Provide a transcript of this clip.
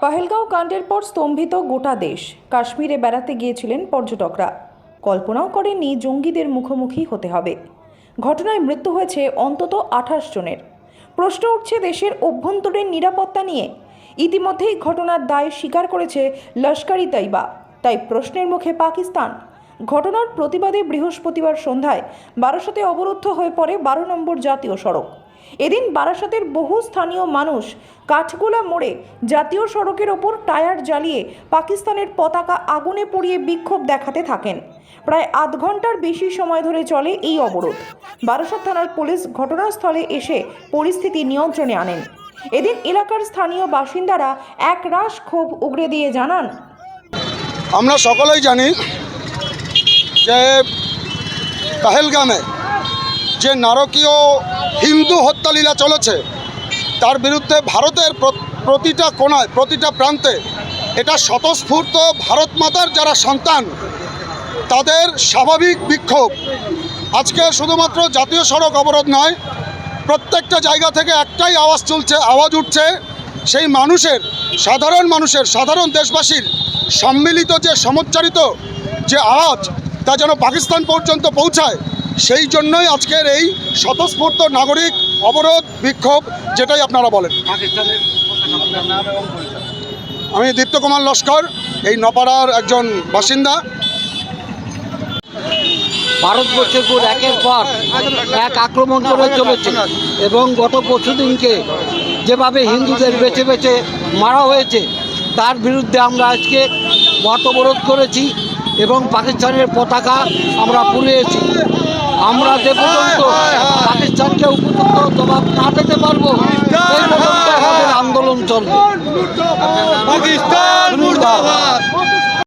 পাহেলগাঁও কাণ্ডের পর স্তম্ভিত গোটা দেশ। কাশ্মীরে বেড়াতে গিয়েছিলেন পর্যটকরা। কল্পনাও করেননি জঙ্গিদের মুখোমুখি হতে হবে। ঘটনায় মৃত্যু হয়েছে অন্তত আঠাশ জনের। প্রশ্ন উঠছে দেশের অভ্যন্তরীণ নিরাপত্তা নিয়ে। ইতিমধ্যেই ঘটনার দায় স্বীকার করেছে লস্করি তাইবা। তাই প্রশ্নের মুখে পাকিস্তান। ঘটনার প্রতিবাদে বৃহস্পতিবার সন্ধ্যায় বারাসতে অবরুদ্ধ হয়ে পড়ে বারো নম্বর জাতীয় সড়ক। এদিন বারাসতের বহু স্থানীয় মানুষ কাঠগোলা মোড়ে জাতীয় সড়কের ওপর টায়ার জ্বালিয়ে পাকিস্তানের পতাকা আগুনে পুড়িয়ে বিক্ষোভ দেখাতে থাকেন। প্রায় আধ ঘণ্টার বেশি সময় ধরে চলে এই অবরোধ। বারাসত থানার পুলিশ ঘটনাস্থলে এসে পরিস্থিতি নিয়ন্ত্রণে আনেন। এদিন এলাকার স্থানীয় বাসিন্দারা এক রাশ ক্ষোভ উগরে দিয়ে জানান, আমরা সকলেই জানি যে পাহেলগামে যে নারকীয় হিন্দু হত্যালীলা চলেছে, তার বিরুদ্ধে ভারতের প্রতিটা কোণায়, প্রতিটা প্রান্তে এটা স্বতঃস্ফূর্ত ভারত মাতার যারা সন্তান, তাদের স্বাভাবিক বিক্ষোভ। আজকে শুধুমাত্র জাতীয় সড়ক অবরোধ নয়, প্রত্যেকটা জায়গা থেকে একটাই আওয়াজ চলছে, আওয়াজ উঠছে, সেই মানুষের, সাধারণ মানুষের, সাধারণ দেশবাসীর সম্মিলিত যে সমুচ্চারিত যে আওয়াজ, তা যেন পাকিস্তান পর্যন্ত পৌঁছায় সেই জন্যই আজকের এই স্বতঃস্ফূর্ত নাগরিক অবরোধ বিক্ষোভ যেটাই আপনারা বলেন। পাকিস্তানের আপনার নাম এবং পরিচয় আমি দীপ্ত কুমার লস্কর এই নপাড়ার একজন বাসিন্দা। ভারতবর্ষের উপর একের পর এক আক্রমণ করে চলেছে এবং গত পরশু দিনকে যেভাবে হিন্দুদের বেছে বেছে মারা হয়েছে তার বিরুদ্ধে আমরা আজকে পথ অবরোধ করেছি এবং পাকিস্তানের পতাকা আমরা পুড়িয়েছি। আমরা যে পর্যন্ত পাকিস্তানকে উপযুক্ত জবাব না দিতে পারব সেই পর্যন্ত আমাদের আন্দোলন চলবে। পাকিস্তান